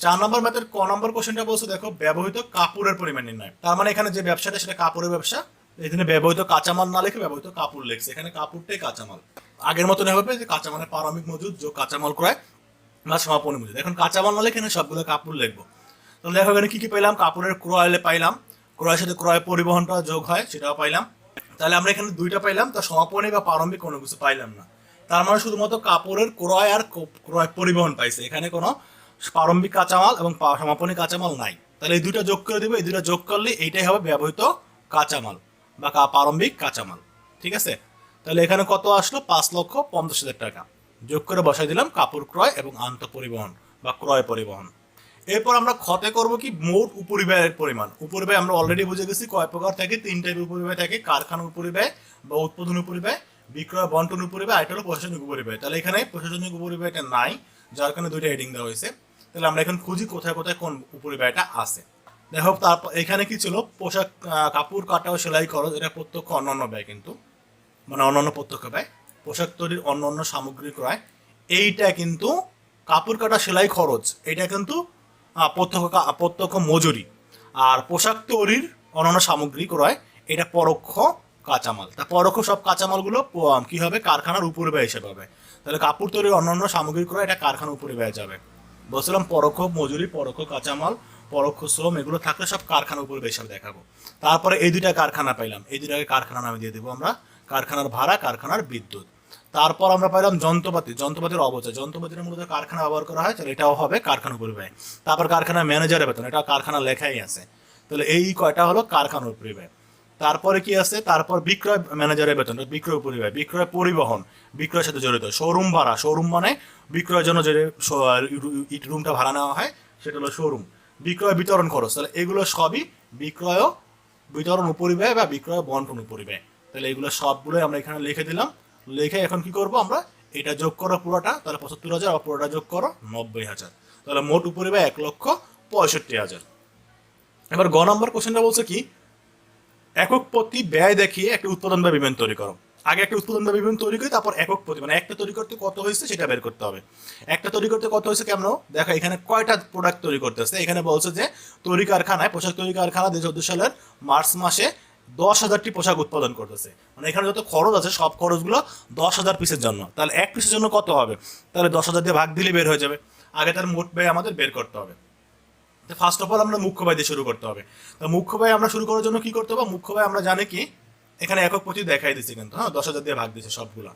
চার নম্বর ম্যাথের ক নম্বর কোশ্চেনটা বলছে, দেখো, ব্যবহৃত কাপড়ের পরিমাণ নির্ণয়। তার মানে এখানে যে ব্যবসাটা, সেটা কাপড়ের ব্যবসা। এখানে ব্যবহৃত কাঁচামাল না লিখে ব্যবহৃত কাপড় লিখছে। এখানে কাপড়টাই কাঁচামাল। আগের মতন হবে যে কাঁচামালের প্রারম্ভিক মজুদ যোগ কাঁচামাল ক্রয়, বা সমাপনী মজুদ। এখন কাঁচামাল না লিখে সবগুলো কাপড় লিখব। তাহলে দেখো, এখানে কি কি পেলাম কাপড়ের ক্রয় পাইলাম। ক্রয়ের সাথে ক্রয় পরিবহনটা যোগ হয়, সেটাও পাইলাম। তাহলে আমরা এখানে দুইটা পাইলাম, তা সমাপনী বা প্রারম্ভিক কোনো কিছু পাইলাম না। তার মানে শুধুমাত্র কাপড়ের ক্রয় আর ক্রয় পরিবহন পাইছে। এখানে কোনো প্রারম্ভিক কাঁচামাল এবং সমাপনী কাঁচামাল নাই। তাহলে এই দুইটা যোগ করে দেবো। এই দুইটা যোগ করলে এইটাই হবে ব্যবহৃত কাঁচামাল বা প্রারম্ভিক কাঁচামাল। ঠিক আছে? তাহলে এখানে কত আসলো? পাঁচ লক্ষ পঞ্চাশ হাজার টাকা। যোগ করে বসাই দিলাম কাপড় ক্রয় এবং আন্ত পরিবহন বা ক্রয় পরিবহন। এরপর আমরা ক্ষতে করব কি? মোট উপরিব্যয়ের পরিমাণ। উপরিব্যয় আমরা অলরেডি বুঝে গেছি কয় প্রকার থাকে? তিন টাইপের উপরিব্যয় থাকে। কারখানা উপরিব্যয় বা উৎপাদন উপরিব্যয়, বিক্রয় বন্টন উপরিব্যয়, আর একটা হলো প্রশাসনিক উপরিব্যয়। তাহলে এখানে প্রশাসনিক উপরিব্যয়টা নাই, যার কারণে দুইটা হেডিং দেওয়া হয়েছে। তাহলে আমরা এখন খুঁজি কোথায় কোথায় কোন উপরিব্যয়টা আছে। দেখো তারপর এখানে কি ছিল? পোশাক কাপড় কাটা ও সেলাই খরচ, এটা প্রত্যক্ষ অন্যান্য ব্যয় কিন্তু। মানে অন্যান্য প্রত্যক্ষ ব্যয়। পোশাক তৈরির অন্য অন্য সামগ্রী ক্রয়। এইটা কিন্তু কাপড় কাটা, সেলাই খরচ, এটা কিন্তু প্রত্যক্ষ প্রত্যক্ষ মজুরি। আর পোশাক তৈরির অন্যান্য সামগ্রী ক্রয়, এটা পরোক্ষ কাঁচামাল। তা পরোক্ষ সব কাঁচামালগুলো কী হবে? কারখানার উপরে ব্যয় হিসেবে হবে। তাহলে কাপড় তৈরির অন্যান্য সামগ্রী ক্রয়, এটা কারখানার উপরে ব্যয় যাবে। বলছিলাম পরোক্ষ মজুরি, পরোক্ষ কাঁচামাল, পরোক্ষ শ্রম, এগুলো থাকলে সব কারখানার উপরে হিসাবে দেখাবো। তারপরে এই দুইটা কারখানা পাইলাম। এই দুইটাকে কারখানা নামে দিয়ে দেবো আমরা। কারখানার ভাড়া, কারখানার বিদ্যুৎ। তারপর আমরা পাইলাম যন্ত্রপাতি। যন্ত্রপাতির অবচয়। যন্ত্রপাতির মূলত কারখানা ব্যবহার করা হয়, তাহলে এটাও হবে কারখানা উপরে ব্যয় তারপর কারখানার ম্যানেজারের বেতন। এটা কারখানা লেখাই আছে। তাহলে এই কয়টা হলো কারখানার উপরে ব্যয় তারপরে কি আছে? তারপর বিক্রয় ম্যানেজারের বেতন বিক্রয় উপরে ব্যয় বিক্রয় পরিবহন, বিক্রয়ের সাথে জড়িত। শোরুম ভাড়া শোরুম মানে বিক্রয়ের জন্য যে ইট রুমটা ভাড়া নেওয়া হয়, সেটা হলো শোরুম বিক্রয় বিতরণ খরচ, তাহলে এগুলো সবই বিক্রয় বিতরণ উপরিব্যয় বা বিক্রয় বন্টন উপরিব্যয়। তাহলে এগুলো সবগুলোই আমরা এখানে লিখে দিলাম। লিখে এখন কি করব আমরা? এটা যোগ করো পুরোটা, তাহলে পঁচাত্তর হাজার, আর পুরোটা যোগ করো নব্বই হাজার। তাহলে মোট উপরিব্যয় এক লক্ষ পঁয়ষট্টি হাজার। এবার গ নম্বর কোশ্চেনটা বলছে কি? একক প্রতি ব্যয় দেখিয়ে একটা উৎপাদন বা বিমান তৈরি করো। আগে একটা উৎপাদন বা বিমান তৈরি করি, তারপর একক প্রতি মানে একটা তৈরি করতে কত হয়েছে সেটা বের করতে হবে। একটা তৈরি করতে কত হয়েছে কেমন? দেখো এখানে কয়টা প্রোডাক্ট তৈরি করতেছে এখানে বলছে যে, তৈরি কারখানায়, পোশাক তৈরি কারখানা দুই চোদ্দ সালের মার্চ মাসে দশ হাজারটি পোশাক উৎপাদন করতেছে। মানে এখানে যত খরচ আছে, সব খরচগুলো দশ হাজার পিসের জন্য। তাহলে এক পিসের জন্য কত হবে? তাহলে দশ হাজার দিয়ে ভাগ দিলে বের হয়ে যাবে। আগে তার মোট ব্যয় আমাদের বের করতে হবে। ফার্স্ট অফ অল আমরা মুখ্য ব্যয় দিয়ে শুরু করতে হবে। তো মুখ্য ব্যয় আমরা শুরু করার জন্য কি করতে হবে? মুখ্য ব্যয় আমরা জানি কি, এখানে একক প্রতি দেখাই দিচ্ছে কিন্তু হ্যাঁ দশ হাজার দিয়ে ভাগ দিচ্ছে সবগুলো।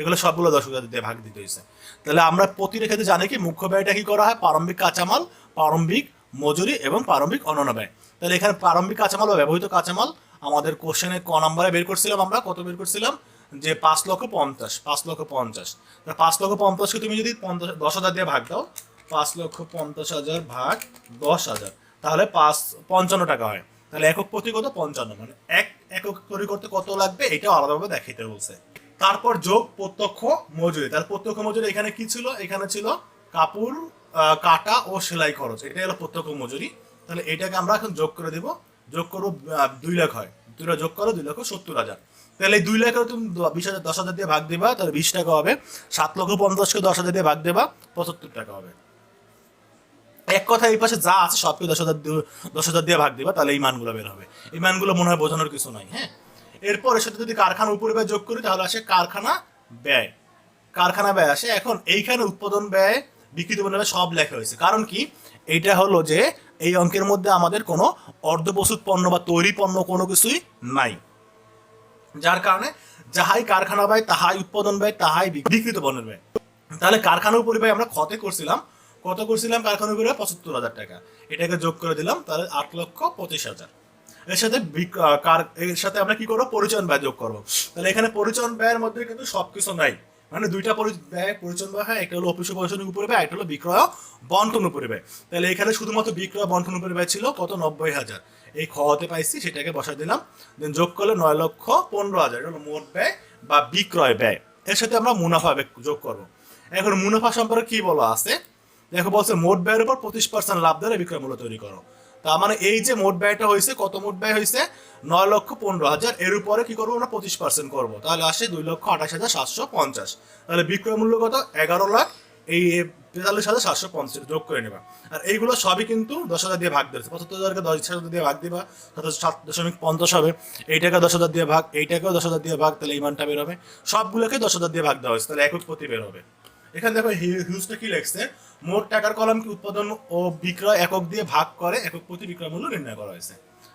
এগুলো সবগুলো দশ হাজার দিয়ে ভাগ দিতে হয়েছে। তাহলে আমরা প্রতিটা ক্ষেত্রে জানি কি, মুখ্য ব্যয়টা কি করা হয়? প্রারম্ভিক কাঁচামাল, প্রারম্ভিক মজুরি এবং প্রারম্ভিক অন্যান্য ব্যয়। তাহলে এখানে প্রারম্ভিক কাঁচামাল বা ব্যবহৃত কাঁচামাল, আমাদের কোশ্চেনে ক নম্বরে বের করছিলাম আমরা, কত বের করছিলাম? যে পাঁচ লক্ষ পঞ্চাশ, পাঁচ লক্ষ পঞ্চাশ। পাঁচ লক্ষ পঞ্চাশকে তুমি যদি পঞ্চাশ, দশ হাজার দিয়ে ভাগ দাও পাঁচ লক্ষ পঞ্চাশ হাজার ভাগ দশ হাজার। তাহলে পাঁচ, পঞ্চান্ন টাকা হয়। তাহলে একক প্রতি কত? পঞ্চান্ন। মানে এক, একক তৈরি করতে কত লাগবে? এটা আলাদাভাবে দেখাইতে বলছে। তারপর যোগ প্রত্যক্ষ মজুরি। তাহলে প্রত্যক্ষ মজুরি এখানে কি ছিল? এখানে ছিল কাপড় কাটা ও সেলাই খরচ। এটাই হলো প্রত্যক্ষ মজুরি। তাহলে এটাকে আমরা এখন যোগ করে দিব। যোগ করব দুই লাখ হয়। দুই লাখ যোগ করো, দুই লক্ষ সত্তর হাজার। তাহলে এই দুই লাখের তুমি বিশ হাজার, দশ হাজার দিয়ে ভাগ দিবা, তাহলে বিশ টাকা হবে। সাত লক্ষ পঞ্চাশকে দশ হাজার দিয়ে ভাগ দেবা, পঁচাত্তর টাকা হবে। এক কথা এই পাশে যা আছে সবকে দশ হাজার দশ হাজার দিয়ে ভাগ দিবা, তাহলে এই মানগুলো বের হবে। এই মানগুলো মনে হয় বোঝানোর কিছু নাই হ্যাঁ? এরপর এর সাথে যদি কারখানা উপরে ব্যয় যোগ করি, তাহলে আসে কারখানা ব্যয়। কারখানা ব্যয় আসে। এখন এইখানে উৎপাদন ব্যয় বিক্রিত ব্যয় সব লেখা হয়েছে। কারণ কি? এইটা হলো যে এই অঙ্কের মধ্যে আমাদের কোনো অর্ধপ্রস্তুত পণ্য বা তৈরি পণ্য কোনো কিছুই নাই। যার কারণে যাহাই কারখানা ব্যয়, তাহাই উৎপাদন ব্যয়, তাহাই বিক- বিকৃত পণ্যের ব্যয়। তাহলে কারখানার উপরে ব্যয় আমরা ক্ষতে করছিলাম কত করছিলাম? কারখানার উপরে পঁচাত্তর হাজার টাকা। এটাকে যোগ করে দিলাম, তাহলে আট লক্ষ পঁচিশ হাজার। এর সাথে কার এর সাথে আমরা কি করব? পরিচয়ন ব্যয় যোগ করব। তাহলে এখানে পরিচয়ন ব্যয়ের মধ্যে কিন্তু সবকিছু নাই। মানে দুইটা ব্যয়, পরিচয়ন ব্যয় হয়, একটা হলো অফিস পরিচয়নের উপরে ব্যয়, একটা হলো বিক্রয় বন্টন উপরে ব্যয়। তাহলে এখানে শুধুমাত্র বিক্রয় বন্টন উপরে ব্যয় ছিল কত? নব্বই হাজার। এই খ হতে পাইছি, সেটাকে বসাই দিলাম। দেন যোগ করলে নয় লক্ষ পনেরো হাজার। এটা হলো মোট ব্যয় বা বিক্রয় ব্যয়। এর সাথে আমরা মুনাফা যোগ করব। এখন মুনাফা সম্পর্কে কি বলা আছে? দেখো বলছে মোট ব্যয়ের উপর পঁচিশ পার্সেন্ট লাভ দ্বারা বিক্রয় মূল্য তৈরি করো। তার মানে এই যে মোট ব্যয়টা হয়েছে, কত মোট ব্যয় হয়েছে? নয় লক্ষ পনেরো হাজার। এর উপরে কি করব আমরা? পঁচিশ পার্সেন্ট করব। তাহলে আসে দুই লক্ষ আঠাশ হাজার সাতশো পঞ্চাশ। তাহলে বিক্রয় মূল্য কত? এগারো লাখ। এই তেতাল্লিশ হাজার সাতশো পঞ্চাশ। যোগ করে নেবা। আর এইগুলো সবই কিন্তু দশ হাজার দিয়ে ভাগ দিয়েছে। পঁচাত্তর হাজারকে দশ হাজার দিয়ে ভাগ দিবা। সাত দশমিক পঞ্চাশ হবে। এইটাকে দশ হাজার দিয়ে ভাগ, এই এইটাকেও দশ হাজার দিয়ে ভাগ, তাহলে এই মানটা বের হবে। সবগুলোকে দশ হাজার দিয়ে ভাগ দেওয়া হয়েছে। তাহলে একক প্রতি বের হবে। এখানে দেখো হিউজটা কি লেখছে? মোট টাকার কলমকে উৎপাদন ও বিক্রয় একক দিয়ে ভাগ করে, একক প্রতি বিক্রয় মূল্য নির্ণয় করা হয়েছে।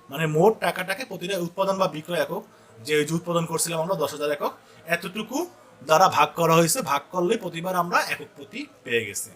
মানে মোট টাকাটাকে প্রতিটা উৎপাদন বা বিক্রয় একক, যে যে উৎপাদন করছিলাম আমরা, দশ হাজার একক, এতটুকু দ্বারা ভাগ করা হয়েছে। ভাগ করলে প্রতিবার আমরা একক প্রতি পেয়ে গেছি।